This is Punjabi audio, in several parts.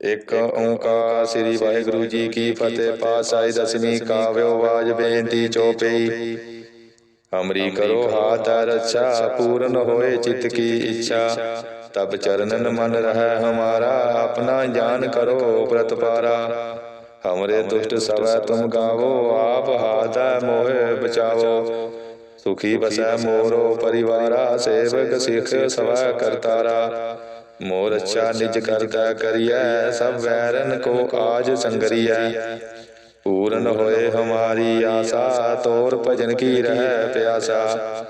ਇੱਕ ਓੰਕਾਰ ਸ੍ਰੀ ਵਾਹਿਗੁਰੂ ਜੀ ਕੀ ਫਤਿਹ ਪਾਤਸ਼ਾਹੀ ਦਸਵੀਂ ਕਾਵਿਓ ਵਾਜ ਬੇਨਤੀ ਚੋਪਈ। ਹਮਰੀ ਕਰੋ ਹਾਥ ਰੱਛਾ ਪੂਰਨ ਹੋਏ ਚਿਤ ਕੀ ਇੱਛਾ। ਤਬ ਚਰਨਨ ਮਨ ਰਹਿ ਹਮਾਰਾ ਆਪਣਾ ਜਾਨ ਕਰੋ ਪ੍ਰਤਪਾਰਾ। ਹਮਰੇ ਦੁਸ਼ਟ ਸਵੈ ਤੁਮ ਗਾਵੋ ਆਪ ਹਾਥੈ ਮੋਹਿ ਬਚਾਵੋ। ਸੁਖੀ ਬਸੈ ਮੋਰੋ ਪਰਿਵਾਰਾ ਸੇਵਕ ਸਿੱਖ ਸਵੈ ਕਰਤਾਰਾ। ਮੋਰ ਅੱਛਾ ਨਿਜ ਕਰਤਾ ਕਰੀਐ ਸਭ ਵੈਰਨ ਕੋ ਆਜ ਸੰਗਰੀਐ। ਪੂਰਨ ਹੋਏ ਹਮਾਰੀ ਆਸਾ ਤੋਰ ਭਜਨ ਕੀ ਰਹਿ ਪਿਆਸਾ।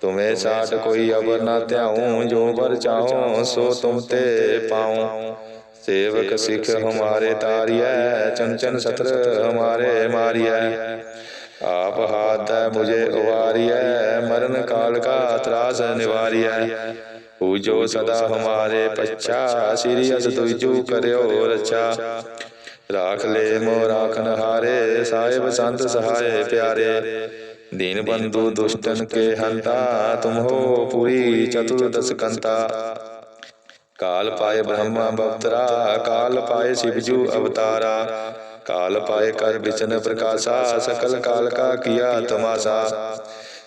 ਤੁਮੇ ਸਾਟ ਕੋਈ ਅਬਰ ਨਾ ਧਿਆਉ ਜੋ ਬਰ ਚਾਹੋ ਸੋ ਤੁਮ ਤੇ ਪਾਉ। ਸੇਵਕ ਸਿੱਖ ਹਮਾਰੇ ਤਾਰੀਐ ਚੰਚਨ ਸਤਰ ਹਮਾਰੇ ਮਾਰੀਐ। ਆਪ ਹਾਥ ਮੁਝੇ ਉਵਾਰੀਐ ਮਰਨ ਕਾਲ ਕਾ ਤਰਾਸ ਨਿਵਾਰੀਐ। ਪੂਜੋ ਸਦਾ ਹਮਾਰੇ ਪਛਾ ਸ੍ਰੀ ਅਸ ਤੁਜੂ ਕਰਿਓ ਰਚਾ ਰਾਖ ਲੈ ਮੋ ਰਾਖਨ ਹਾਰੇ ਸਾਹਿਬ ਸੰਤ ਸਹਾਏ ਪਿਆਰੇ ਦੀਨ ਬੰਧੂ ਦੁਸ਼ਟਨ ਕੇ ਹੰਤਾ ਤੁਮ ਹੋ ਪੂਰੀ ਚਤੁਰਦਸ ਕੰਤਾ ਕਾਲ ਪਾਏ ਬ੍ਰਹਮਾ ਬਵਤਰਾ ਕਾਲ ਪਾਏ ਸ਼ਿਵਜੂ ਅਵਤਾਰਾ ਕਾਲ ਪਾਏ ਕਰ ਵਿਚਨ ਪ੍ਰਕਾਸ਼ਾ ਸਕਲ ਕਾਲ ਕਾ ਕੀਆ ਤਮਾਸਾ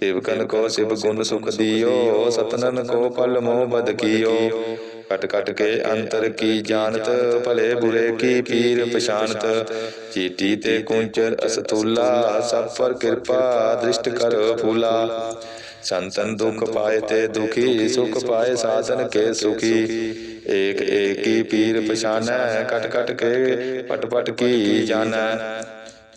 ਸੇਵਕਨ ਕੋ ਸਿਵ ਗੁਣ ਸੁਖ ਦਿਓ ਸਤਨਨ ਕੋ ਪਲ ਮੋਹ ਬਦ ਕੀਓ ਕਟ ਕਟ ਕੇ ਅੰਤਰ ਕੀ ਜਾਣਤ ਭਲੇ ਬੁਰੇ ਕੀ ਪੀਰ ਪਛਾਨਤ ਚੀਟੀ ਤੇ ਕੁੰਚਰ ਅਸਤੂਲਾ ਸਭ ਪਰ ਕਿਰਪਾ ਦ੍ਰਿਸ਼ਟ ਕਰ ਫੂਲਾ ਸੰਤਨ ਦੁਖ ਪਾਏ ਤੇ ਦੁਖੀ ਸੁਖ ਪਾਏ ਸਾਧਨ ਕੇ ਸੁਖੀ ਏਕ ਏਕੀ ਪੀਰ ਪਛਾਨੈ ਕਟ ਕਟ ਕੇ ਪਟ ਪਟ ਕੀ ਜਾਣੈ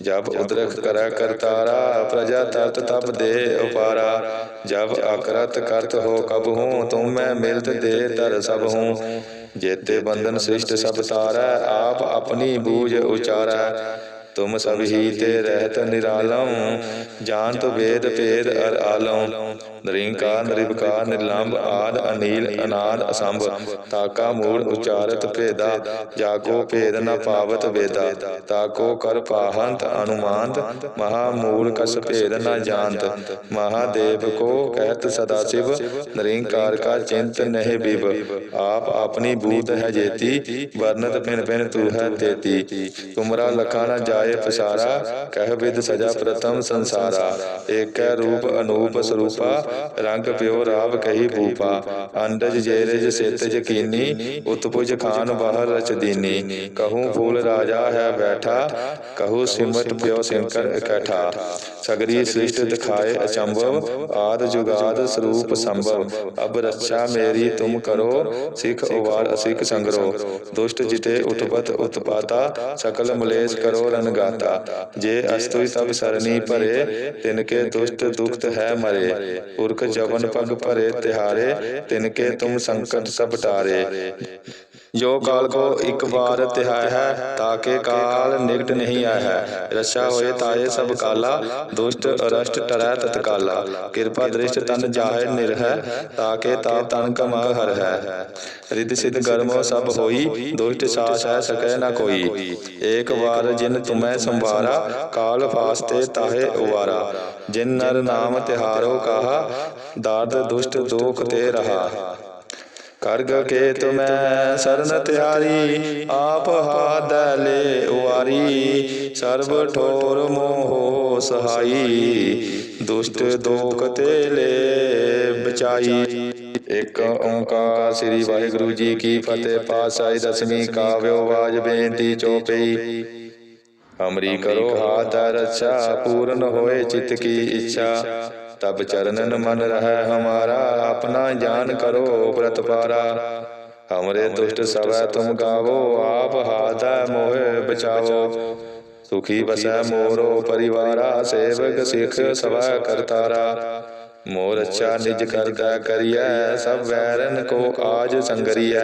ਜਬ ਉਦਰਖ ਕਰੈ ਕਰਤਾਰਾ ਪ੍ਰਜਾ ਤਰਤ ਤਬ ਦੇ ਉਪਾਰਾ। ਜਬ ਅਕਰਤ ਕਰਤ ਹੋ ਕਬ ਹੂੰ ਤੁਮ ਮੈਂ ਮਿਲਤ ਦੇ ਤਰ ਸਭ ਹੂੰ ਜੇਤੇ ਬੰਧਨ ਸ੍ਰਿਸ਼ਟ ਸਭ ਤਾਰੈ ਆਪ ਆਪਣੀ ਬੂਝ ਉਚਾਰੈ। ਤੁਮ ਸਭ ਹੀ ਤੇ ਰਹਿਤ ਨਿਰਾਲਮ ਜਾਣਤ ਵੇਦ ਭੇਦ ਅਰ ਆਲਮ। ਨਰਿੰਕਾਰ ਨਿਰਵਕਾਰ ਨਿਰਲੰਭ ਆਦ ਅਨੀਲ, ਅਨਾਦ ਅਸੰਭ। ਤਾਕਾ ਮੂੜ ਉਚਾਰਤ ਭੇਦਾ, ਜਾਕੋ ਭੇਦ ਨ ਪਾਵਤ ਵੇਦਾ। ਤਾਕੋ ਕਰ ਪਾਹੰਤ ਅਨੁਮਾਨਤ, ਮਹਾ ਮੂਲ ਕਸ ਭੇਦ ਨ ਜਾਣਤ। ਮਹਾਦੇਵ ਕੋ ਕਹਿਤ ਸਦਾ ਸਿਵ, ਨਰਿੰਕਾਰ ਕਾ ਚਿੰਤ ਨਹਿ ਬਿਬ ਆਪ ਆਪਣੀ ਬੂਤ ਹੈ ਜੇਤੀ ਵਰਨਤ ਪਿਨ ਪਿਨ ਤੂ ਹੈ ਤੇਤੀ। ਤੁਮਰਾ ਲਖਾ ਨ ਜਾਏ ਪਸਾਰਾ ਕਹਿ ਵਿਦ ਸਜਾ ਪ੍ਰਤਮ ਸੰਸਾਰਾ। ਏਕੈ ਰੂਪ ਅਨੂਪ ਸਰੂਪਾ, ਰੰਗ ਪਿਓ ਰਾਵ ਕਹੀ ਭੂਪਾ। ਅੰਡਜ ਜੇਰਜ ਸੇਤਜ ਕੀਨੀ, ਉਤਪੁਜ ਖਾਨ ਬਾਹਰ ਰਚਦੀਨੀ ਕਹੂੰ ਫੂਲ ਰਾਜਾ ਹੈ ਬੈਠਾ, ਕਹੂੰ ਸਿਮਟ ਪਿਓ ਸਿੰਕਰ ਇਕੱਠਾ। ਸਗਰੀ ਸ੍ਰਿਸ਼ਟ ਦਿਖਾਏ ਅਚੰਭਵ ਆਦ ਜੁਗਾਦ ਸਰੂਪ ਸੰਭਵ। ਅਬ ਰੱਛਾ ਮੇਰੀ ਤੁਮ ਕਰੋ ਸਿੱਖ ਉਵਾਰ ਅਸਿੱਖ ਸੰਗਰੋ। ਦੁਸ਼ਟ ਜਿਤੇ ਉਤਪਤ ਉਤਪਾਤਾ ਸਕਲ ਮਲੇਸ਼ ਕਰੋ ਰਨਗਾਤਾ ਜੇ ਅਸਤੁਈ ਤਬ ਸਰਨੀ ਭਰੇ ਤਿਨ ਕੇ ਦੁਸ਼ਟ ਦੁਖਤ ਹੈ ਮਰੇ। ਪੁਰਖ ਜਵਨ ਪਗ ਭਰੇ ਤਿਹਾਰੇ ਤਿਨ ਕੇ ਤੁਮ ਸੰਕਟ ਸਭ ਟਾਰੇ ਜੋ ਕਾਲ ਕੋ ਇੱਕ ਵਾਰ ਤਿਹਾਇ ਹੈ ਤਾਕੇ ਕਾਲ ਨਿਕਟ ਨਹੀਂ ਆਇਆ ਹੈ। ਰਛਾ ਹੋਏ ਤਾਏ ਸਭ ਕਾਲਾ ਦੁਸ਼ਟ, ਅਰਸ਼ਟ, ਟਰੈ, ਤਤਕਾਲਾ। ਕਿਰਪਾ ਦ੍ਰਿਸ਼ਟ ਤਨ ਜਾਹੇ, ਨਿਰਹਿ, ਤਾਕੇ ਤਾਪ ਤਨ ਕਮਾ ਹਰ ਹੈ ਰਿੱਧ ਸਿਧ ਗਰਮੋ ਸਭ ਹੋਈ, ਦੁਸ਼ਟ ਸਾਸ ਹੈ, ਸਕੈ ਨ ਕੋਈ। ਏਕ ਵਾਰ ਜਿਨ ਤੁਮੈ ਸੰਵਾਰਾ ਕਾਲ ਫਾਸਤੇ ਤਾਹੇ ਉਵਾਰਾ। ਜਿਨ ਨਰ ਨਾਮ ਤਿਹਾਰੋ ਕਹਾ ਦਾਦ ਦੁਸ਼ਟ ਦੋਖ ਤੇ ਰਹਾ। ਕਰਗ ਕੇ ਤੁਮੈ ਸਰਨ ਤਿਹਾਰੀ, ਆਪ ਹਾਦ ਲੈ ਉਵਾਰੀ। ਸਰਬ ਠੋਰ ਮੋਹ ਸਹਾਈ, ਦੁਸ਼ਟ ਦੋਖ ਤੇ ਲੈ ਬਚਾਈ। ਇੱਕ ਓੰਕਾਰ ਸ੍ਰੀ ਵਾਹਿਗੁਰੂ ਜੀ ਕੀ ਫਤਿਹ, ਪਾਤਸ਼ਾਹੀ ਦਸਵੀਂ ਕਾਵਿਓ ਵਾਜ ਬੇਨਤੀ ਚੋਪਈ। ਹਮਰੀ ਕਰੋ, ਹਾਥ ਰੱਛਾ ਪੂਰਨ ਹੋਏ ਚਿਤ ਕੀ ਇੱਛਾ। ਤਬ ਚਰਨਨ ਮਨ ਰਹਿ ਹਮਾਰਾ ਆਪਣਾ ਜਾਨ ਕਰੋ ਪ੍ਰਤਪਾਰਾ ਹਮਰੇ ਦੁਸ਼ਟ ਸਵੈ ਤੁਮ ਗਾਵੋ ਆਪ ਹਾਥੈ ਮੋਹਿ ਬਚਾਵੋ ਸੁਖੀ ਬਸੈ ਮੋਰੋ ਪਰਿਵਾਰਾ ਸੇਵਕ ਸਿੱਖ ਸਵੈ ਕਰਤਾਰਾ। ਮੋਰ ਅੱਛਾ ਨਿਜ ਕਰਤਾ ਕਰੀਐ ਸਭ ਵੈਰਨ ਕੋ ਆਜ ਸੰਗਰੀਐ।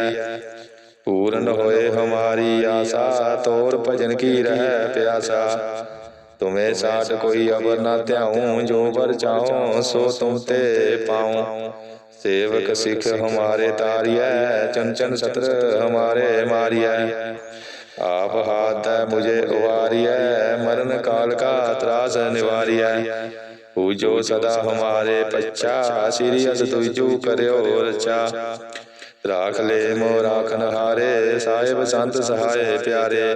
ਪੂਰਨ ਹੋਏ ਹਮਾਰੀ ਆਸਾ ਤੋਰ ਭਜਨ ਕੀ ਰਹਿ ਪਿਆਸਾ। ਤੁਮੇ ਸਾਟ ਕੋਈ ਅਵਰ ਨਾ ਧਿਆਉ ਜੋ ਵਰ ਚਾਹੋ ਸੋ ਤੁਮ ਤੇ ਪਾਉ। ਸੇਵਕ ਸਿੱਖ ਹਮਾਰੇ ਤਾਰਿਐ ਚੰਚਨ ਸਤਰ ਹਮਾਰੇ ਮਾਰਿਐ। ਆਪ ਹਾਥ ਮੁਝੇ ਉਵਾਰਿਐ ਮਰਨ ਕਾਲ ਕਾ ਤਰਾਸ ਨਿਵਾਰਿਐ। ਪੂਜੋ ਸਦਾ ਹਮਾਰੇ ਪੱਛਾ ਸ੍ਰੀ ਅਸ ਤੁਜੂ ਕਰਿਓ ਰਚਾ। ਰਾਖ ਲੈ ਮੋ ਰਾਖਨ ਹਾਰੇ ਸਾਹਿਬ ਸੰਤ ਸਹਾਏ ਪਿਆਰੇ।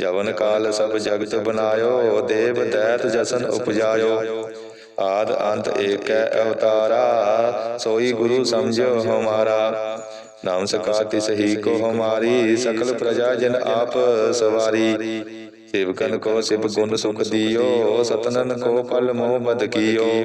ਜਵਨ ਕਾਲ ਸਭ ਜਗਤ ਬਨਾਇਓ ਦੇਵ ਦੈਤ ਜਸਨ ਉਪਜਾਇਓ। ਆਦ ਅੰਤ ਏਕੈ ਅਵਤਾਰਾ। ਸੋਈ ਗੁਰੂ ਸਮਝੋ ਹਮਾਰਾ। ਨਮਸਕਾਰ ਤਿਸ ਹੀ ਕੋ ਹਮਾਰੀ ਸਕਲ ਪ੍ਰਜਾ ਜਨ ਆਪ ਸਵਾਰੀ। ਸੇਵਕਨ ਕੋ ਸਿਵ ਗੁਣ ਸੁਖ ਦਿਓ। ਸਤਨਨ ਕੋ ਪਲ ਮੋਹ ਬਦ ਕੀਓ।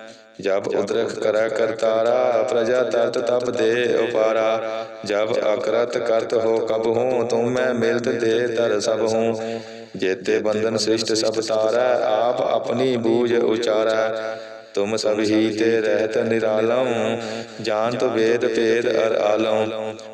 ਜਬ ਉਦਰਖ ਕਰੈ ਕਰਤਾਰਾ ਪ੍ਰਜਾ ਤਰਤ ਤਪ ਦੇ ਉਪਾਰਾ। ਜਬ ਅਕਰਤ ਕਰਤ ਹੋ ਕਬ ਹੂੰ ਤੁਮ ਮੈਂ ਮਿਲਤ ਦੇ ਤਰ ਸਭ ਹੂੰ। ਜੇਤੇ ਬੰਧਨ ਸ੍ਰਿਸ਼ਟ ਸਭ ਤਾਰੈ ਆਪ ਆਪਣੀ ਬੂਝ ਉਚਾਰੈ। ਤੁਮ ਸਭ ਹੀ ਤੇ ਰਹਿਤ ਨਿਰਾਲਮ। ਜਾਣਤ ਵੇਦ ਭੇਦ ਅਰ ਆਲਮ।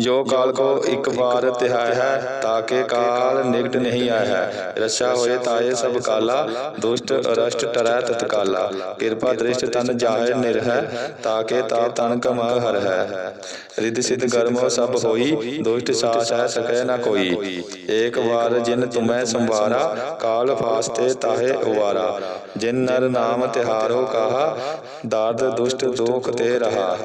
ਜੋ ਕਾਲ ਕੋ ਇੱਕ ਵਾਰ ਤਿਹਾਇ ਹੈ ਤਾਕੇ ਕਾਲ ਨਿਕਟ ਨਹੀਂ ਆਇਆ ਹੈ। ਰਛਾ ਹੋਏ ਤਾਏ ਸਭ ਕਾਲਾ ਦੁਸ਼ਟ ਅਰਸ਼ਟ ਟਰੈ ਤਤਕਾਲਾ। ਕਿਰਪਾ ਦ੍ਰਿਸ਼ਟ ਤਨ ਜਾਹੇ ਨਿਰਹਿ ਤਾਕੇ ਤਾਪ ਤਨ ਕਮਾ ਹਰ ਹੈ। ਰਿੱਧ ਸਿਧ ਗਰਮੋ ਸਭ ਹੋਈ ਦੁਸ਼ਟ ਸਾਸ ਹੈ ਸਕੈ ਨਾ ਕੋਈ। ਏਕ ਵਾਰ ਜਿਨ ਤੁਮੈ ਸੰਵਾਰਾ ਕਾਲ ਫਾਸਤੇ ਤਾਹੇ ਉਵਾਰਾ। ਜਿਨ ਨਰ ਨਾਮ ਤਿਹਾਰੋ ਕਹਾ ਦਾਦ ਦੁਸ਼ਟ ਦੋਖ ਤੇ ਰਹਾ।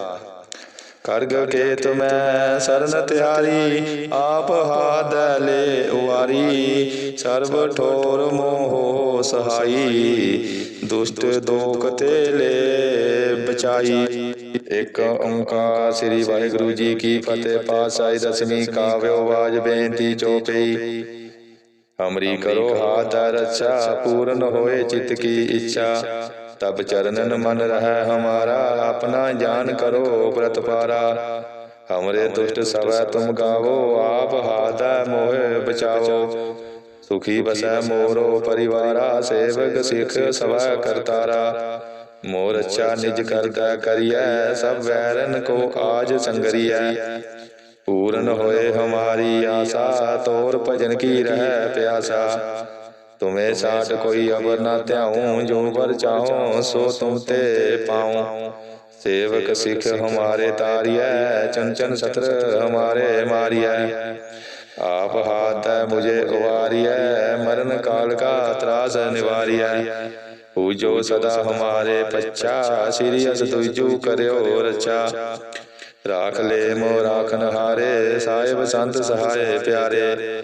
ਕਰਗ ਕੇ ਤੁਮੈ ਸਰਨ ਤਿਹਾਰੀ ਆਪ ਹਾਦ ਲੈ ਉਵਾਰੀ ਸਰਬ ਠੋਰ ਮੋਹ ਸਹਾਈ ਦੁਸ਼ਟ ਦੋਖ ਤੇ ਲੈ ਬਚਾਈ। ਇੱਕ ਓੰਕਾਰ ਸ੍ਰੀ ਵਾਹਿਗੁਰੂ ਜੀ ਕੀ ਫਤਿਹ ਪਾਤਸ਼ਾਹੀ ਦਸਵੀਂ ਕਾਵਿਓ ਬਾਜ ਬੇਨਤੀ ਚੋਪਈ ਹਮਰੀ ਕਰੋ ਹਾਥ ਰੱਛਾ ਪੂਰਨ ਹੋਏ ਚਿਤ ਕੀ ਇੱਛਾ। ਤਬ ਚਰਨਨ ਮਨ ਰਹਿ ਹਮਾਰਾ, ਆਪਣਾ ਜਾਨ ਕਰੋ ਪ੍ਰਤਪਾਰਾ ਹਮਰੇ ਦੁਸ਼ਟ ਸਵੈ ਤੁਮ ਗਾਵੋ, ਆਪ ਹਾਥ ਮੋਹਿ ਬਚਾਵੋ ਸੁਖੀ ਬਸੈ ਮੋਰੋ ਪਰਿਵਾਰਾ, ਸੇਵਕ ਸਿੱਖ ਸਵੈ ਕਰਤਾਰਾ। ਮੋਰ ਅੱਛਾ ਨਿਜ ਕਰਦਾ ਕਰੀਐ, ਸਭ ਵੈਰਨ ਕੋ ਆਜ ਸੰਗਰੀਐ। ਪੂਰਨ ਹੋਏ ਹਮਾਰੀ ਆਸਾ, ਤੋਰ ਭਜਨ ਕੀ ਰਹਿ ਪਿਆਸਾ। ਤੁਮੇ ਸਾਠ ਕੋਈ ਅਵਰ ਨਾ ਧਿਆਉ, ਜੋ ਵਰ ਚਾਹੋ ਸੋ ਤੁਮ ਤੇ ਪਾਉ। ਸੇਵਕ ਸਿੱਖ ਹਮਾਰੇ ਤਾਰਿਐ ਚੰਚਨ ਸਤਰ ਹਮਾਰੇ ਮਾਰਿਐ। ਆਪ ਹਾਥ ਮੁਝੇ ਉਵਾਰਿਐ, ਮਰਨ ਕਾਲ ਕਾ ਤਰਾਸ ਨਿਵਾਰਿਐ। ਪੂਜੋ ਸਦਾ ਹਮਾਰੇ ਪੱਛਾ, ਸ੍ਰੀ ਅਸ ਤੁਜੂ ਕਰਿਓ ਰਚਾ ਰਾਖ ਲੈ ਮੋ ਰਾਖਨ ਹਾਰੇ ਸਾਹਿਬ ਸੰਤ ਸਹਾਏ ਪਿਆਰੇ।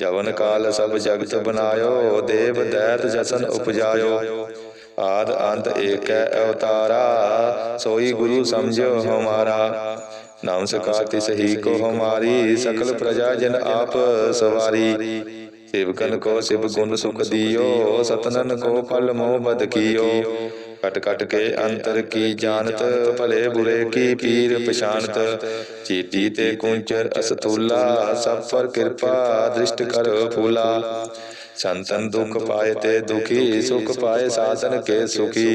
ਯਵਨ ਕਾਲ ਸਭ ਜਗਤ ਬਨਾਇਓ ਦੇਵ ਦੈਤ ਜਸਨ ਉਪਜਾਇਓ। ਆਦ ਅੰਤ ਏਕੈ ਅਵਤਾਰਾ, ਸੋਈ ਗੁਰੂ ਸਮਝਿਓ ਹਮਾਰਾ। ਨਮਸਕਾਰ ਤਿਸ ਹੀ ਕੋ ਹਮਾਰੀ, ਸਕਲ ਪ੍ਰਜਾ ਜਨ ਆਪ ਸਵਾਰੀ। ਸੇਵਕਨ ਕੋ ਸਿਵ ਗੁਣ ਸੁਖ ਦਿਓ, ਸਤਨਨ ਕੋ ਫਲ ਮੋਹ ਬਦ ਕੀਓ। कट कट के अंतर की जानत, भले बुरे की पीर पछानत। चीटी ते कुंचर असतुला सब कृपा, दृष्ट कर फूला। संतन दुख पाए ते दुखी, सुख पाए साधन के सुखी।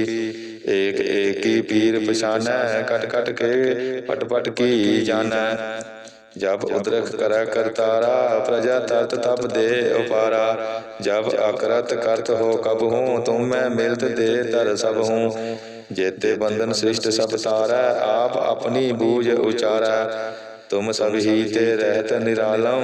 एक एक की पीर पछानै कट कट के पट पट की जानै ਜਬ ਉਦਰਖ ਕਰਾ ਕਰਤਾਰਾ ਪ੍ਰਜਾ ਤਤ ਤਪ ਦੇ ਉਪਾਰਾ। ਜਬ ਅਕਰਤ ਕਰਤ ਹੋ ਕਬ ਹੂੰ ਤੁਮ ਮੈਂ ਮਿਲਤ ਦੇ ਤਰ ਸਭ ਹੂੰ ਜੇਤੇ ਬੰਧਨ ਸ੍ਰਿਸ਼ਟ ਸਭ ਤਾਰੈ ਆਪ ਆਪਣੀ ਬੂਝ ਉਚਾਰੈ। ਤੁਮ ਸਭ ਹੀ ਤੇ ਰਹਿਤ ਨਿਰਾਲਉ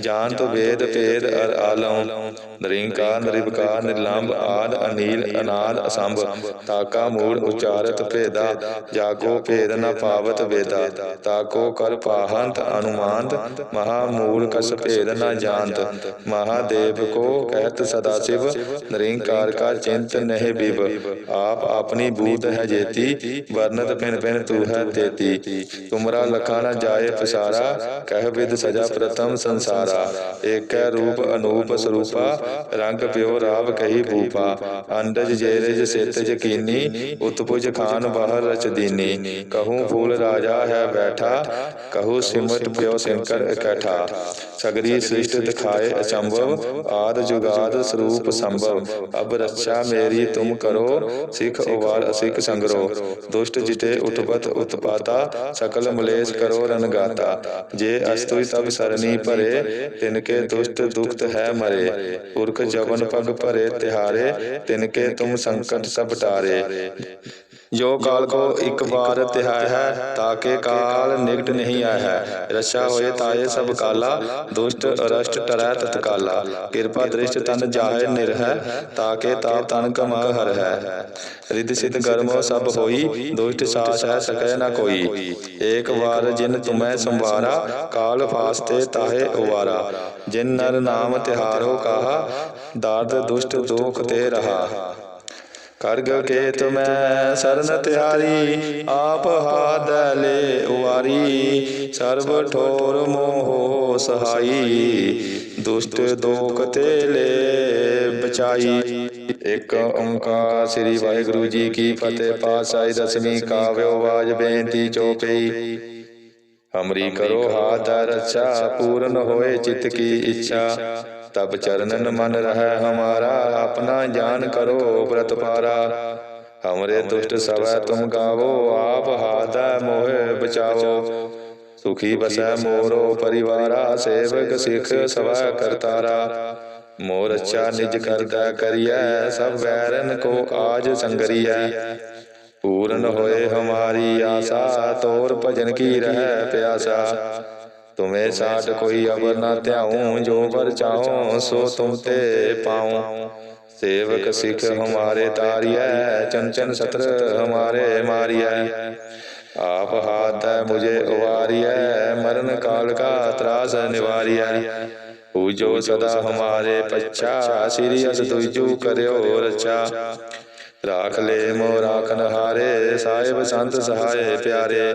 ਜਾਨ ਤੋ ਵੇਦ ਭੇਦ ਅਰ ਆਲਉ। ਨਿਰੰਕਾਰ ਨਿਰਵਕਾਰ ਨਿਰਲੰਭ ਆਦ, ਅਨੀਲ, ਅਨਾਦ, ਅਸੰਭ। ਤਾਕਾ ਮੂੜ ਉਚਾਰਤ ਭੇਦਾ ਜਾਗੋ ਭੇਦ ਨ ਪਾਵਤ ਵੇਦਾ। ਤਾਕੋ ਕਰ ਪਾਹੰਤ ਅਨੁਮਾਨਤ, ਮਹਾ ਮੂੜ ਕਸ ਭੇਦ ਨ ਜਾਣਤ। ਮਹਾਦੇਵ ਕੋ ਕਹਿਤ ਸਦਾ ਸਿਵ, ਨਿਰੰਕਾਰ ਕਾ ਚਿੰਤ ਨਹਿ ਬਿਵ। ਆਪ ਆਪਣੀ ਬੂਤ ਹੈ ਜੇਤੀ ਵਰਨਤ ਪਿਨ ਪਿਨ ਤੂ ਹੈ ਤੇਤੀ। ਤੁਮਰਾ ਲਖਾ ਨ ਜਾ ਜਾਏ ਪਸਾਰਾ, ਕਹਿ ਵਿਦ ਸਜਾ ਪ੍ਰਥਮ ਸੰਸਾਰਾ। ਏਕੈ ਰੂਪ ਅਨੂਪ ਸਰੂਪਾ, ਰੰਗ ਪਿਓ ਰਾਵ ਕਹੀ ਭੂਪਾ। ਅੰਡਜ ਜੇਰਜ ਸੇਤਜ ਕੀਨੀ ਉਤਪੁਜ ਖਾਨ ਬਾਹਰ ਰਚ ਦੀਨੀ। ਕਹੂੰ ਫੂਲ ਰਾਜਾ ਹੈ ਬੈਠਾ, ਕਹੂੰ ਸਿਮਟ ਪਿਓ ਸ਼ੰਕਰ ਇਕੱਠਾ। ਸਗਰੀ ਸ੍ਰਿਸ਼ਟ ਦਿਖਾਏ ਅਚੰਭਵ, ਆਦ ਜੁਗਾਦ ਸਰੂਪ ਸੰਭਵ। ਅਬ ਰੱਛਾ ਮੇਰੀ ਤੁਮ ਕਰੋ, ਸਿਖ ਉਵਾਲ ਅਸਿਕ ਸੰਗਰੋ। ਦੁਸ਼ਟ ਜਿਤੇ ਉਤਪਤ ਉਤਪਾਤਾ, ਸਕਲ ਮਲੇਸ਼ ਕਰੋ ਰਨ ਲਗਾਤਾ ਜੇ ਅਸ ਤੁਈ ਤਬ ਸਰਨੀ ਭਰੇ, ਤਿਨ ਕੇ ਦੁਸ਼ਟ ਦੁਖਤ ਹੈ ਮਰੇ। ਪੁਰਖ ਜਵਨ ਪਗ ਭਰੇ ਤਿਹਾਰੇ, ਤਿਨ ਕੇ ਤੁਮ ਸੰਕਟ ਸਭ ਟਾਰੇ। ਜੋ ਕਾਲ ਕੋ ਇੱਕ ਵਾਰ ਤਿਹਾਇ ਹੈ ਤਾਕੇ ਕਾਲ ਨਿਕਟ ਨਹੀਂ ਆਇਆ ਹੈ। ਰਛਾ ਹੋਏ ਤਾਏ ਸਭ ਕਾਲਾ ਦੁਸ਼ਟ ਅਰਸ਼ਟ ਟਰੈ ਤਤਕਾਲਾ ਕਿਰਪਾ ਦ੍ਰਿਸ਼ਟ ਤਨ ਜਾਹੇ ਨਿਰਹੈ ਤਾਕੇ ਤਾਪ ਤਨ ਕਮਾ ਹਰ ਹੈ ਰਿੱਧ ਸਿਧ ਗਰਮੋ ਸਭ ਹੋਈ ਦੁਸ਼ਟ ਸਾਸ ਹੈ ਸਕੈ ਨ ਕੋਈ। ਏਕ ਵਾਰ ਜਿਨ ਤੁਮੈ ਸੰਵਾਰਾ ਕਾਲ ਫਾਸਤੇ ਤਾਹੇ ਉਵਾਰਾ। ਜਿਨ ਨਰ ਨਾਮ ਤਿਹਾਰੋ ਕਾਹਾ ਦਰਦ ਦੁਸ਼ਟ ਦੋਖ ਤੇ ਰਹਾ। ਕਰਗ ਕੇਤ ਮੈਂ ਸਰਨ ਤਿਹਾਰੀ, ਆਪ ਹਾਦ ਲੈ ਉਵਾਰੀ। ਸਰਬ ਠੋਰ ਮੋਹ ਸਹਾਈ, ਦੁਸ਼ਟ ਦੋਖ ਤੇ ਲੈ ਬਚਾਈ। ਇੱਕ ਓੰਕਾਰ ਸ੍ਰੀ ਵਾਹਿਗੁਰੂ ਜੀ ਕੀ ਫਤਿਹ, ਪਾਤਸ਼ਾਹੀ ਦਸਵੀਂ ਕਾਵਿਓ ਵਾਜ ਬੇਨਤੀ ਚੋਪਈ ਹਮਰੀ ਕਰੋ ਹਾਥ ਰੱਛਾ ਪੂਰਨ ਹੋਏ ਚਿਤ ਕੀ ਇੱਛਾ। तब चरणन मन रह हमारा अपना जान करो व्रत पारा हमरे दुष्ट सब तुम गावो आप हाथ मोहे बचाओ सुखी बस मोरो परिवारा सेवक सिख सवा करतारा मोर अच्छा निज करता करिए सब वैरन को आज संगरिया पूर्ण होए हमारी आशा तोर भजन की रह प्यासा ਤੁਮੇ ਸਾਥ ਕੋਈ ਅਵਰ ਨਾ ਧਿਆਉ ਜੋ ਵਰ ਚਾਹੋ ਸੋ ਤੁਮ ਤੇ ਪਾਉ। ਸੇਵਕ ਸਿਖ ਹਮਾਰੇ ਤਾਰਿਐ ਚੰਚਨ ਸਤਰ ਹਮਾਰੇ ਮਾਰਿਐ। ਆਪ ਹਾਥ ਹੈ ਮੁਝੇ ਉਵਾਰਿਐ ਮਰਨ ਕਾਲ ਕਾ ਤਰਾਸ ਨਿਵਾਰਿਐ। ਪੂਜੋ ਸਦਾ ਹਮਾਰੇ ਪਛਾ ਸ੍ਰੀ ਅਸ ਤੁਜੂ ਕਰਿਓ ਰਚਾ। ਰਾਖ ਲੈ ਮੋ ਰਾਖਨ ਹਾਰੇ ਸਾਹਿਬ ਸੰਤ ਸਹਾਏ ਪਿਆਰੇ।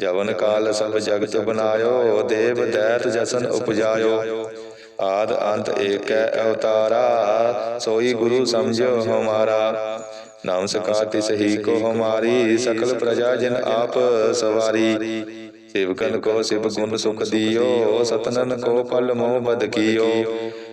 ਜਵਨ ਕਾਲ ਸਭ ਜਗਤ ਬਨਾਇਓ ਦੇਵ ਦੈਤ ਜਸਨ ਉਪਜਾਇਓ। ਆਦ ਅੰਤ ਏਕੈ ਅਵਤਾਰਾ, ਸੋਈ ਗੁਰੂ ਸਮਝਿਓ ਹਮਾਰਾ। ਨਮਸਕਾਰ ਤਿਸ ਹੀ ਕੋ ਹਮਾਰੀ, ਸਕਲ ਪ੍ਰਜਾ ਜਨ ਆਪ ਸਵਾਰੀ। ਸੇਵਕਨ ਕੋ ਸਿਵ ਗੁਣ ਸੁਖ ਦਿਓ, ਸਤਨਨ ਕੋ ਪਲ ਮੋਹ ਬਦ ਕੀਓ।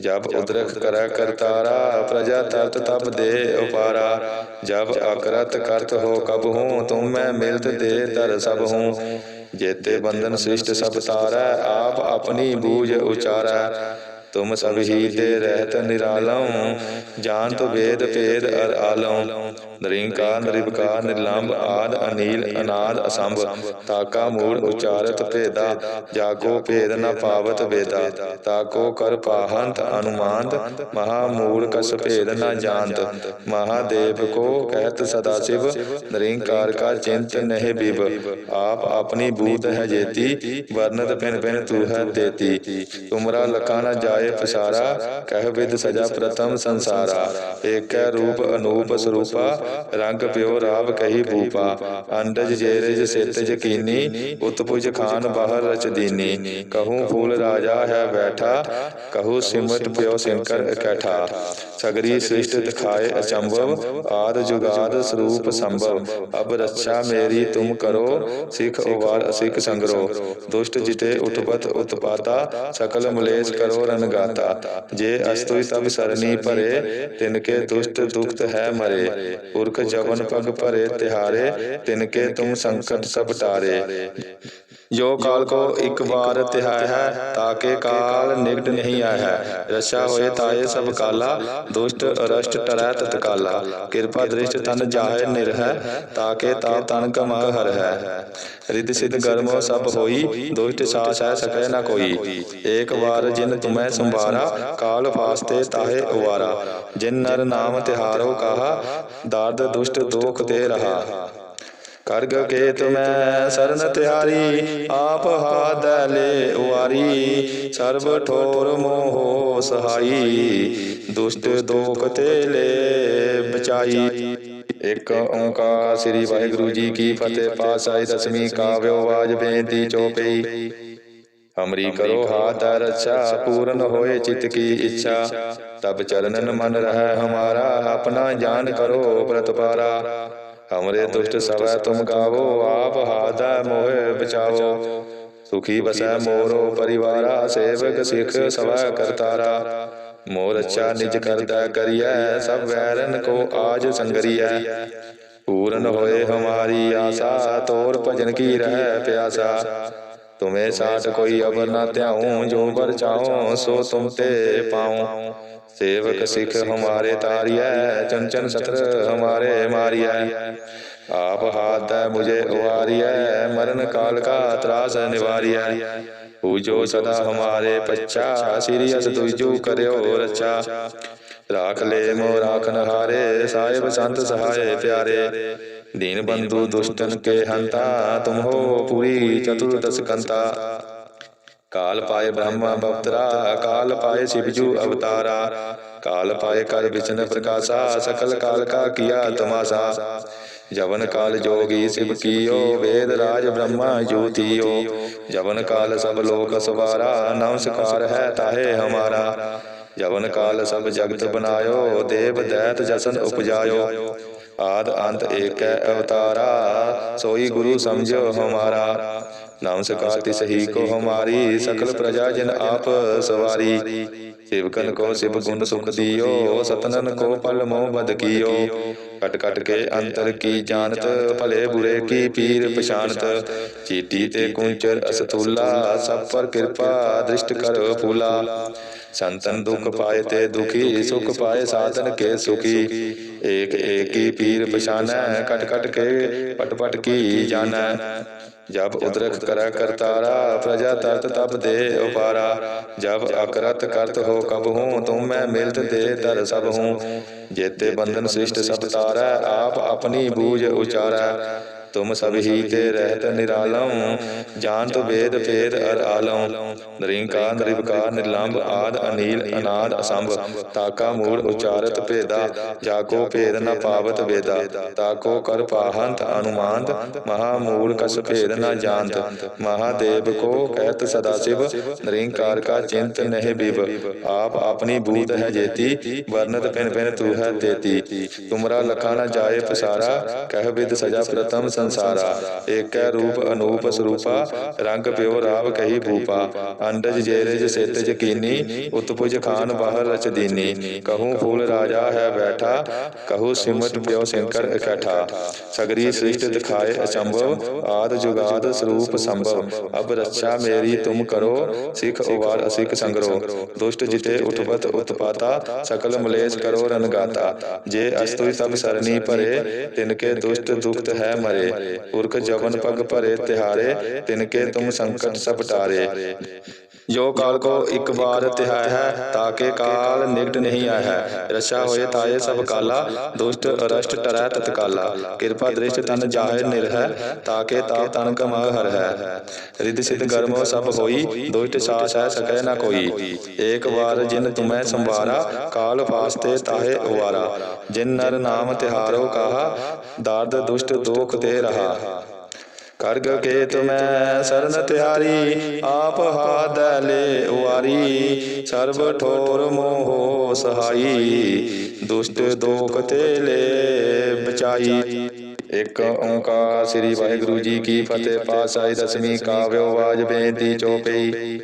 ਜਬ ਉਦਰਖ ਕਰੈ ਕਰਤਾਰਾ ਪ੍ਰਜਾ ਤਰਤ ਤਬ ਦੇ ਉਪਾਰਾ। ਜਬ ਅਕਰਤ ਕਰਤ ਹੋ ਕਬ ਹੂੰ ਤੁਮ ਮੈਂ ਮਿਲਤ ਦੇ ਤਰ ਸਭ ਹੂੰ। ਜੇਤੇ ਬੰਧਨ ਸ੍ਰਿਸ਼ਟ ਸਭ ਤਾਰੈ ਆਪ ਆਪਣੀ ਬੂਝ ਉਚਾਰੈ। ਤੁਮ ਸਭ ਹੀ ਦੇ ਰਹਿਤ ਨਿਰਾਲਮ ਜਾਣਤ ਵੇਦ ਭੇਦ ਅਰ ਆਲਮ। ਨਰਿੰਕਾਰ ਨਿਰਭਕਾਰ ਨਿਰਲੰਭ ਆਦ, ਅਨੀਲ, ਅਨਾਦ, ਅਸੰਭ। ਤਾਕਾ ਮੂੜ ਉਚਾਰਤ ਭੇਦਾ, ਜਾਕੋ ਭੇਦ ਨ ਪਾਵਤ ਵੇਦਾ। ਤਾਕੋ ਕਰ ਪਾਹੰਤ ਅਨੁਮਾਨਤ, ਮਹਾ ਮੂੜ ਕਸ ਭੇਦ ਨ ਜਾਣਤ। ਮਹਾਦੇਵ ਕੋ ਕਹਿਤ ਸਦਾ ਸਿਵ, ਨਿਰੰਕਾਰ ਕਾ ਚਿੰਤ ਨਹਿ ਬਿਬ ਆਪ ਆਪਣੀ ਬੂਤ ਹੈ ਜੇਤੀ ਵਰਨਤ ਪਿਨ ਪਿਨ ਤੂ ਹੈ ਦੇਤੀ ਤੁਮਰਾ ਲਖਾ ਨ ਜਾਏ ਪਸਾਰਾ, ਕਹਿ ਵਿਦ ਸਜਾ ਪ੍ਰਥਮ ਸੰਸਾਰਾ। ਏਕੈ ਰੂਪ ਅਨੂਪ ਸਰੂਪਾ, ਰੰਗ ਪਿਓ ਰਾਵ ਕਹੀ ਭੂਪਾ। ਅੰਡਜ ਜੇਰਜ ਸਿਤ ਯਕੀਨੀ ਉਤਪੁਜ ਖਾਨ ਬਾਹਰ ਰਚ ਕਹੂੰ ਫੂਲ ਰਾਜਾ ਹੈ ਬੈਠਾ, ਕਹੂੰ ਸਿਮਟ ਪਿਓ ਸਿੰਕਰ ਇਕੱਠਾ। ਸਗਰੀ ਸ੍ਰਿਸ਼ਟ ਦਿਖਾਏ ਅਚੰਭਵ, ਆਦ ਜੁਗਾਦ ਸਰੂਪ ਸੰਭਵ। ਅਬ ਰੱਛਾ ਮੇਰੀ ਤੁਮ ਕਰੋ, ਸਿਖ ਉਵਾਰ ਅਸਿਖ ਸੰਗਰੋ। ਦੁਸ਼ਟ ਜਿਤੇ ਉਤਪਤ ਉਤਪਾਤਾ, ਸਕਲ ਮਲੇਸ਼ ਕਰੋ ਰਨਗਾਤਾ ਜੇ ਅਸਤੁਈ ਤਬ ਸਰਨੀ ਭਰੇ ਤਿਨਕੇ ਦੁਸ਼ਟ ਦੁਖਤ ਹੈ ਮਰੇ। ਪੁਰਖ ਜਵਨ ਪਗ ਭਰੇ, ਤਿਹਾਰੇ ਤਿਨਕੇ ਤੁਮ ਸੰਕਟ ਸਭ ਟਾਰੇ। ਜੋ ਕਾਲ ਕੋ ਇੱਕ ਵਾਰ ਤਿਹਾਇ ਹੈ ਤਾਕੇ ਕਾਲ ਨਿਕਟ ਨਹੀਂ ਆਇਆ ਰਛਾ ਹੋਏ ਤਾਏ ਸਭ ਕਾਲਾ, ਦੁਸ਼ਟ ਅਰਸ਼ਟ ਟਰੈ ਤਤਕਾਲਾ ਕਿਰਪਾ ਦ੍ਰਿਸ਼ਟ ਤਨ ਜਾਹੇ ਨਿਰਹਿ ਤਾਕੇ ਤਾ ਤਨ ਕਮਾ ਹਰ ਹੈ। ਰਿਦ ਸਿਧ ਗਰਮੋ ਸਭ ਹੋਈ, ਦੁਸ਼ਟ ਸਾਸ ਹੈ ਸਕੈ ਨ ਕੋਈ। ਏਕ ਵਾਰ ਜਿਨ ਤੁਮੈ ਸੰਭਾਰਾ, ਕਾਲ ਫਾਸਤੇ ਤਾਹੇ ਉਵਾਰਾ ਜਿਨ ਨਰ ਨਾਮ ਤਿਹਾਰੋ ਕਹਾ, ਦਰਦ ਦੁਸ਼ਟ ਦੋਖ ਤੇ ਰਹਾ। ਕਰਗ ਕੇ ਤੁਮੈ ਸਰਨ ਤਿਹਾਰੀ, ਆਪ ਹਾਦ ਲੈ ਉਵਾਰੀ। ਸਰਬ ਠੋਰ ਮੋਹ ਸਹਾਈ, ਦੁਸ਼ਟ ਦੋਖ ਤੇ ਲੈ ਬਚਾਈ। ਇਕ ਓੰਕਾਰ ਸ੍ਰੀ ਵਾਹਿਗੁਰੂ ਜੀ ਕੀ ਫਤਿਹ ਪਾਸਾਈ ਦਸਵੀਂ ਕਾਵਿਓ ਵਾਜ ਬੇਨਤੀ ਚੋਪਈ। ਹਮਰੀ ਕਰੋ ਹਾਥ ਰੱਛਾ ਪੂਰਨ ਹੋਏ ਚਿਤ ਕੀ ਇੱਛਾ। ਤਬ ਚਰਨਨ ਮਨ ਰਹਿ ਹਮਾਰਾ ਆਪਣਾ ਜਾਨ ਕਰੋ ਪ੍ਰਤਪਾਰਾ। ਹਮਰੇ ਦੁਸ਼ਟ ਸਵੈ ਤੁਮ ਗਾਵੋ ਆਪ ਹਾਦਾ ਮੋਹਿ ਬਚਾਵੋ ਸੁਖੀ ਬਸੈ ਮੋਰੋ ਪਰਿਵਾਰਾ ਸੇਵਕ ਸਿਖ ਸਵੈ ਕਰਤਾਰਾ। ਮੋਰ ਅੱਛਾ ਨਿਜ ਕਰਦਾ ਕਰੀਐ ਸਭ ਵੈਰਨ ਕੋ ਆਜ ਸੰਗਰੀਐ। ਪੂਰਨ ਹੋਏ ਹਮਾਰੀ ਆਸਾ ਤੋਰ ਭਜਨ ਕੀ ਰਹਿ ਪਿਆਸਾ। ਤੁਮੇ ਸਾਟ ਕੋਈ ਅਵਰ ਨਾ ਧਿਆਉ ਜੋ ਵਰ ਚਾਹੋ ਸੋ ਤੁਮ ਤੇ ਪਾਉ। ਸੇਵਕ ਸਿਖ ਹਮਾਰੇ ਤਾਰੀਐ ਚੰਚਨ ਸਤਰ ਹਮਾਰੇ ਮਾਰੀਐ। ਆਪ ਹਾਥ ਹੈ ਮੁਝੇ ਉਵਾਰੀਐ ਮਰਨ ਕਾਲ ਕਾ ਤਰਾਸ ਨਿਵਾਰੀਐ। ਪੂਜੋ ਸਦਾ ਹਮਾਰੇ ਪੱਛਾ ਸ੍ਰੀ ਅਸ ਤੁਜੂ ਕਰਿਓ ਰਚਾ। ਰਾਖ ਲੈ ਮੋ ਰਾਖਨ ਹਾਰੇ ਸਾਹਿਬ ਸੰਤ ਸਹਾਏ ਪਿਆਰੇ ਦੀਨ ਬੰਧੂ ਦੁਸ਼ਟਨ ਕੇ ਹੰਤਾ ਤੁਮ ਹੋ ਪੂਰੀ ਚਤੁਰਦਸ ਕੰਤਾ ਕਾਲ ਪਾਏ ਬ੍ਰਹਮਾ ਬਵਤਰਾ ਕਾਲ ਪਾਏ ਸ਼ਿਵਜੂ ਅਵਤਾਰਾ ਕਾਲ ਪਾਏ ਕਰ ਵਿਚਨ ਪ੍ਰਕਾਸ਼ਾ ਸਕਲ ਕਾਲ ਕਾ ਕੀਆ ਤਮਾਸਾ ਜਵਨ ਕਾਲ ਜੋਗੀ ਸਿਵ ਕੀਓ ਵੇਦ ਰਾਜ ਬ੍ਰਹਮਾ ਜੋਤੀਓ ਜਵਨ ਕਾਲ ਸਭ ਲੋਕ ਸਵਾਰਾ ਨਮਸਕਾਰ ਹੈ ਤਾਹੇ ਹਮਾਰਾ ਜਵਨ ਕਾਲ ਸਭ ਜਗਤ ਬਨਾਇਓ ਦੇਵ ਦੈਤ ਜਸਨ ਉਪਜਾਇਓ ਆਦ ਅੰਤ ਏਕੈ ਅਵਤਾਰਾ, ਸੋਈ ਗੁਰੂ ਸਮਝੋ ਹਮਾਰਾ। ਨਮਸਕਾਰ ਤਿਸ ਹੀ ਕੋ ਹਮਾਰੀ, ਸਕਲ ਪ੍ਰਜਾ ਜਨ ਆਪ ਸਵਾਰੀ। ਸੇਵਕਨ ਕੋ ਸਿਵ ਗੁਣ ਸੁਖ ਦਿਓ, ਸਤਨਨ ਕੋ ਪਲ ਮੋਹ ਬਦ ਕੀਓ। ਕਟ ਕਟ ਕੇ ਅੰਤਰ ਕੀ ਜਾਣਤ, ਭਲੇ ਬੁਰੇ ਕੀ ਪੀਰ ਪਛਾਨਤ ਚੀਟੀ ਤੇ ਕੁੰਚਰ ਅਸਤੂਲਾ ਸਭ ਪਰ ਕਿਰਪਾ ਦ੍ਰਿਸ਼ਟ ਕਰ ਫੂਲਾ। ਸੰਤਨ ਦੁਖ ਪਾਏ ਤੇ ਦੁਖੀ, ਸੁਖ ਪਾਏ ਸਾਧਨ ਕੇ ਸੁਖੀ। ਏਕ ਏਕੀ ਪੀਰ ਪਛਾਨੈ ਕਟ ਕਟ ਕੇ ਪਟ ਪਟ ਕੀ ਜਾਣੈ। ਜਬ ਉਦਰਖ ਕਰੈ ਕਰਤਾਰਾ ਪ੍ਰਜਾ ਤਰਤ ਤਬ ਦੇ ਉਪਾਰਾ। ਜਬ ਅਕਰਤ ਕਰਤ ਹੋ ਕਬ ਹੂੰ ਤੁਮ ਮੈਂ ਮਿਲਤ ਦੇ ਤਰ ਸਭ ਹੂੰ। ਜੇਤੇ ਬੰਧਨ ਸ੍ਰਿਸ਼ਟ ਸਭ ਤਾਰੈ ਆਪ ਆਪਣੀ ਬੂਝ ਉਚਾਰੈ। ਤੁਮ ਸਭ ਹੀ ਤੇ ਰਹਿਤ ਨਿਰਾਲਮ, ਜਾਨ ਤੋ ਵੇਦ ਫੇਰ ਅਰ ਆਲਮ। ਨਿਰੰਕਾਰ ਨਿਰਵਿਕਾਰ ਨਿਰਲੰਭ ਆਦ, ਅਨੀਲ, ਅਨਾਦ, ਅਸੰਭ। ਤਾਕਾ ਮੂਲ ਉਚਾਰਤ ਭੇਦਾ, ਜਾ ਕੋ ਭੇਦ ਨ ਪਾਵਤ ਵੇਦਾ। ਤਾਕੋ ਕਰ ਪਾਹੰਤ ਅਨੁਮਾਨਤ, ਮਹਾ ਮੂਲ ਕਸ ਭੇਦ ਨ ਜਾਣਤ। ਮਹਾਦੇਵ ਕੋ ਕਹਿਤ ਸਦਾ ਸਿਵ, ਨਿਰੰਕਾਰ ਕਾ ਚਿੰਤ ਨਹਿ ਬਿਵ। ਆਪ ਆਪਣੀ ਬੂਤ ਹੈ ਜੇਤੀ, ਵਰਨਤ ਪਿਨ ਪਿਨ ਤੂ ਹੈ ਦੇਤੀ ਤੁਮਰਾ ਲਖਾ ਨ ਜਾਏ ਪਸਾਰਾ, ਕਹਿ ਵਿਦ ਸਜਾ ਪ੍ਰਤਮ ਸੰਸਾਰਾ। ਏਕੈ ਰੂਪ ਅਨੂਪ ਸਰੂਪਾ, ਰੰਗ ਪਿਓ ਰਾਵ ਕਹੀ ਭੂਪਾ। ਅੰਡਜ ਜੇਰਜ ਸੇਤਜ ਕੀਨੀ ਉਤਪੁਜ ਖਾਨ ਬਾਹਰ ਰਚਦੀਨੀ ਕਹੂੰ ਫੂਲ ਰਾਜਾ ਹੈ ਬੈਠਾ, ਕਹੂ ਸਿਮਟ ਪਿਓ ਸ਼ੰਕਰ ਇਕੱਠਾ। ਸਗਰੀ ਸ੍ਰਿਸ਼ਟ ਦਿਖਾਏ ਅਚੰਭਵ, ਆਦ ਜੁਗਾਦ ਸਰੂਪ ਸੰਭਵ। ਅਬ ਰੱਛਾ ਮੇਰੀ ਤੁਮ ਕਰੋ, ਸਿਖ ਉਵਾਰ ਅਸਿਕ ਸੰਗਰੋ। ਦੁਸ਼ਟ ਜਿਤੇ ਉਠਵਤ ਉਤਪਾਤਾ, ਸਕਲ ਮਲੇਸ਼ ਕਰੋ ਰਨਗਾਤਾ ਜੇ ਅਸਤੁਇ ਤਬ ਸਰਨੀ ਭਰੇ ਤਿਨਕੇ ਦੁਸ਼ਟ ਦੁਖਤ ਹੈ ਮਰੇ। ਪੁਰਖ ਜਵਨ ਪਗ ਭਰੇ ਤਿਹਾਰੇ ਤਿਨਕੇ ਤੁਮ ਸੰਕਟ ਸਭ ਟਾਰੇ। ਜੋ ਕਾਲ ਕੋ ਇੱਕ ਵਾਰ ਤਿਹਾਇ ਹੈ ਤਾਕੇ ਕਾਲ ਨਿਕਟ ਨਹੀਂ ਆਇਆ ਹੈ। ਰਛਾ ਹੋਏ ਤਾਏ ਸਭ ਕਾਲਾ, ਦੁਸ਼ਟ ਅਰਸ਼ਟ ਟਰੈ ਤਤਕਾਲਾ। ਕਿਰਪਾ ਦ੍ਰਿਸ਼ਟ ਤਨ ਜਾਹੇ ਨਿਰਹਿ ਤਾਕੇ ਤਾਪ ਤਨ ਕਮਾ ਹਰ ਹੈ। ਰਿਧ ਸਿਧ ਗਰਮੋ ਸਭ ਹੋਈ, ਦੁਸ਼ਟ ਸਾਸ ਹੈ ਸਕੈ ਨਾ ਕੋਈ। ਏਕ ਵਾਰ ਜਿਨ ਤੁਮੈ ਸੰਵਾਰਾ ਕਾਲ ਫਾਸਤੇ ਤਾਹੇ ਉਵਾਰਾ ਜਿਨ ਨਰ ਨਾਮ ਤਿਹਾਰੋ ਕਹਾ, ਦਰਦ ਦੁਸ਼ਟ ਦੋਖ ਤੇ ਰਹਾ। ਕਰਗ ਕੇ ਤੁਮੈ ਸਰਨ ਤਿਹਾਰੀ, ਆਪ ਹਾਦ ਲੈ ਉਵਾਰੀ। ਸਰਬ ਠੋਰ ਮੋਹ ਸਹਾਈ, ਦੁਸ਼ਟ ਦੋਖ ਤੇ ਲੈ ਬਚਾਈ। ਇੱਕ ਓੰਕਾਰ ਸ੍ਰੀ ਵਾਹਿਗੁਰੂ ਜੀ ਕੀ ਫਤਿਹ ਪਾਸਾਈ ਦਸਵੀਂ ਕਾਵਿਓ ਵਾਜ ਬੇਨਤੀ ਚੋਪਈ।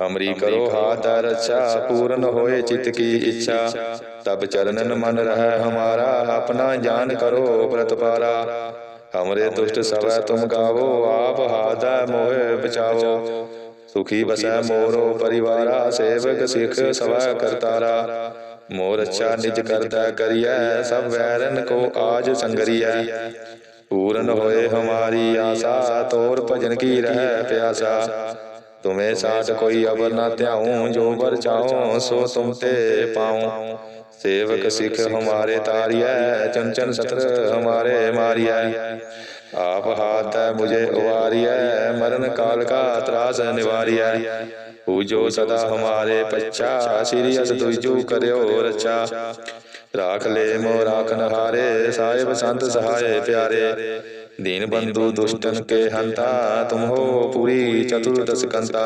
ਹਮਰੀ ਕਰੋ ਹਾਥ ਰੱਛਾ, ਪੂਰਨ ਹੋਏ ਚਿਤ ਕੀ ਇੱਛਾ। ਤਬ ਚਰਨਨ ਮਨ ਰਹਿ ਹਮਾਰਾ, ਆਪਣਾ ਜਾਨ ਕਰੋ ਪ੍ਰਤਪਾਰਾ। ਹਮਰੇ ਦੁਸ਼ਟ ਸਵੈ ਤੁਮ ਗਾਵੋ ਆਪ ਹਾਦਾ ਮੋਹਿ ਬਚਾਵੋ ਸੁਖੀ ਬਸੈ ਮੋਰੋ ਪਰਿਵਾਰਾ ਸੇਵਕ ਸਿਖ ਸਵੈ ਕਰਤਾਰਾ। ਮੋਰ ਅੱਛਾ ਨਿਜ ਕਰਦਾ ਕਰੀਐ ਸਭ ਵੈਰਨ ਕੋ ਆਜ ਸੰਗਰੀਐ। ਪੂਰਨ ਹੋਏ ਹਮਾਰੀ ਆਸਾ ਤੋਰ ਭਜਨ ਕੀ ਰਹਿ ਪਿਆਸਾ। ਤੁਮੇ ਸਾਥ ਕੋਈ ਅਵਰ ਨਾ ਧਿਆਉ ਜੋ ਵਰ ਚਾਹੋ ਸੋ ਤੁਮ ਤੇ ਪਾਉ। सेवक सिख हमारे तारिया चंचन सत्र हमारे मारिया आप हाथ है मुझे उवारिया मरण काल का त्रास निवारिया पूजो सदा हमारे पच्चा सीरियस तुझू करो रचा राख ले मो राखन हारे साहिब संत सहाय प्यारे दीन बंधु दुष्टन के हंता तुम हो पूरी चतुर्दश कंता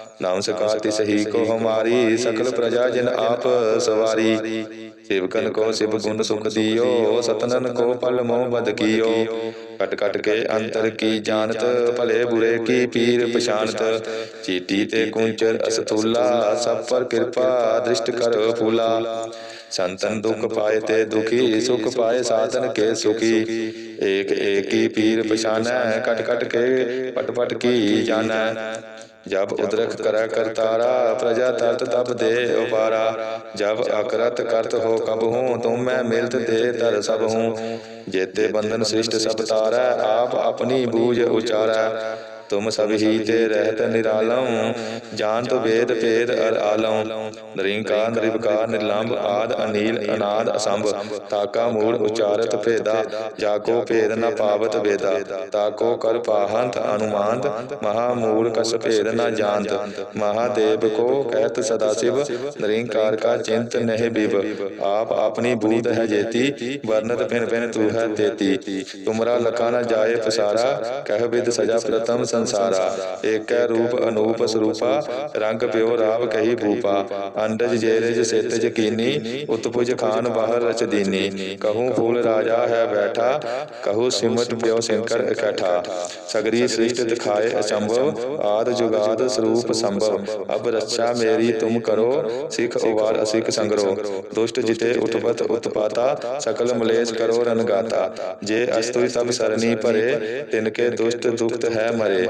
नाम सकाति सही को हमारी सकल प्रजा जिन आप सवारी। शिवकन को शिव गुण सुख दियो सतनन को पल मोह बद कियो। कट कट के अंतर की जानत भले बुरे की पीर पछानत चीटी ते कुंचर असतुला सब पर कृपा दृष्ट कर फूला। संतन दुख पाए ते दुखी सुख पाए साधन के सुखी। एक एक की पीर पछाना कट कट के पट पट की जाना ਜਬ ਉਦਰਖ ਕਰੈ ਕਰਤਾਰਾ ਪ੍ਰਜਾ ਤਰਤ ਤਬ ਦੇ ਉਬਾਰਾ ਜਬ ਅਕਰਤ ਕਰਤ ਹੋ ਕਬ ਹੂੰ ਤੁਮ ਮੈਂ ਮਿਲਤ ਦੇ ਤਰ ਸਭ ਹੂੰ ਜੇਤੇ ਬੰਧਨ ਸ੍ਰਿਸ਼ਟ ਸਭ ਤਾਰੈ ਆਪ ਆਪਣੀ ਬੂਝ ਉਚਾਰੈ। ਤੁਮ ਸਭ ਹੀ ਤੇ ਰਹਿਤ ਨਿਰਾਲਮ, ਜਾਨ ਤੋ ਵੇਦ ਭੇਦ ਅਰ ਆਲਮ। ਨਿਰੰਕਾਰ ਨਿਰਵਕਾਰ ਨਿਰਲੰਭ ਆਦ, ਅਨੀਲ, ਅਨਾਦ, ਅਸੰਭ। ਤਾਕਾ ਮੂਲ ਉਚਾਰਤ ਭੇਦਾ, ਜਾ ਕੋ ਭੇਦ ਨ ਪਾਵਤ ਵੇਦਾ। ਤਾਕੋ ਕਰ ਪਾਹੰਤ ਅਨੁਮਾਨਤ, ਮਹਾ ਮੂਲ ਕਸ ਭੇਦ ਨ ਜਾਣਤ। ਮਹਾਦੇਵ ਕੋ ਕਹਿਤ ਸਦਾ ਸਿਵ, ਨਿਰੰਕਾਰ ਕਾ ਚਿੰਤ ਨਹਿ ਬਿਵ। ਆਪ ਆਪਣੀ ਬੂਤ ਹੈ ਜੇਤੀ ਵਰਨਤ ਭਿਨ ਭਿਨ ਤੂ ਹੈ ਤੇਤੀ। ਤੁਮਰਾ ਲਖਾ ਨ ਜਾਏ ਫਸਾਰਾ, ਕਹਿ ਬਿਦ ਸਜਾ ਪ੍ਰਤਮ ਸੰਸਾਰਾ, ਏਕੈ ਰੂਪ ਅਨੂਪ ਸਰੂਪਾ, ਰੰਗ ਪਿਓ ਰਾਵ ਕਹੀ ਭੂਪਾ, ਅੰਡਜ ਜੇਰਜ ਸੇਤਜ ਕੀਨੀ ਉਤਪੁਜ ਖਾਨ ਬਾਹਰ ਰਚਦੀਨੀ ਕਹੂੰ ਫੂਲ ਰਾਜਾ ਹੈ ਬੈਠਾ, ਕਹੂੰ ਸਿਮਟ ਪਿਓ ਸਿੰਕਰ ਇਕੱਠਾ। ਸਗਰੀ ਸ੍ਰਿਸ਼ਟ ਦਿਖਾਏ ਅਚੰਭਵ, ਆਦ ਜੁਗਾਦ ਸਰੂਪ ਸੰਭਵ। ਅਬ ਰੱਛਾ ਮੇਰੀ ਤੁਮ ਕਰੋ, ਸਿਖ ਉਵਾਰ ਅਸਿਖ ਸੰਗਰੋ। ਦੁਸ਼ਟ ਜਿਤੇ ਉਤਪਤ ਉਤਪਾਤਾ, ਸਕਲ ਮਲੇਸ਼ ਕਰੋ ਰਨਗਾਤਾ ਜੇ ਅਸਤੁ ਤਬ ਸਰਨੀ ਭਰੇ ਤਿਨਕੇ ਦੁਸ਼ਟ ਦੁਖਤ ਹੈ ਮਰੇ।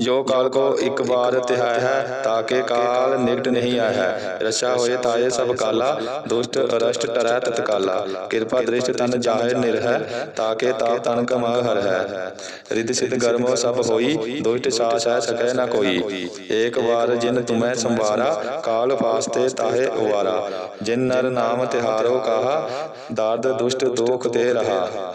ਜੋ ਕਾਲ ਕੋ ਇੱਕ ਵਾਰ ਤਿਹਾਇ ਹੈ ਤਾਕੇ ਕਾਲ ਨਿਕਟ ਨਹੀਂ ਆਇਆ ਹੈ। ਰਛਾ ਹੋਏ ਤਾਏ ਸਭ ਕਾਲਾ ਦੁਸ਼ਟ ਅਰਸ਼ਟ ਟਰੈ ਤਤਕਾਲਾ ਕਿਰਪਾ ਦ੍ਰਿਸ਼ਟ ਤਨ ਜਾਹੇ ਨਿਰਹੈ ਤਾਕੇ ਤਾਪ ਤਨ ਕਮਾ ਹਰ ਹੈ ਰਿਦ ਸਿਧ ਗਰਮੋ ਸਭ ਹੋਈ ਦੁਸ਼ਟ ਸਾਸ ਹੈ ਸਕੈ ਨਾ ਕੋਈ। ਏਕ ਵਾਰ ਜਿਨ ਤੁਮੈ ਸੰਵਾਰਾ ਕਾਲ ਫਾਸਤੇ ਤਾਹੇ ਉਵਾਰਾ। ਜਿਨ ਨਰ ਨਾਮ ਤਿਹਾਰੋ ਕਾਹਾ ਦਰਦ ਦੁਸ਼ਟ ਦੋਖ ਤੇ ਰਹਾ।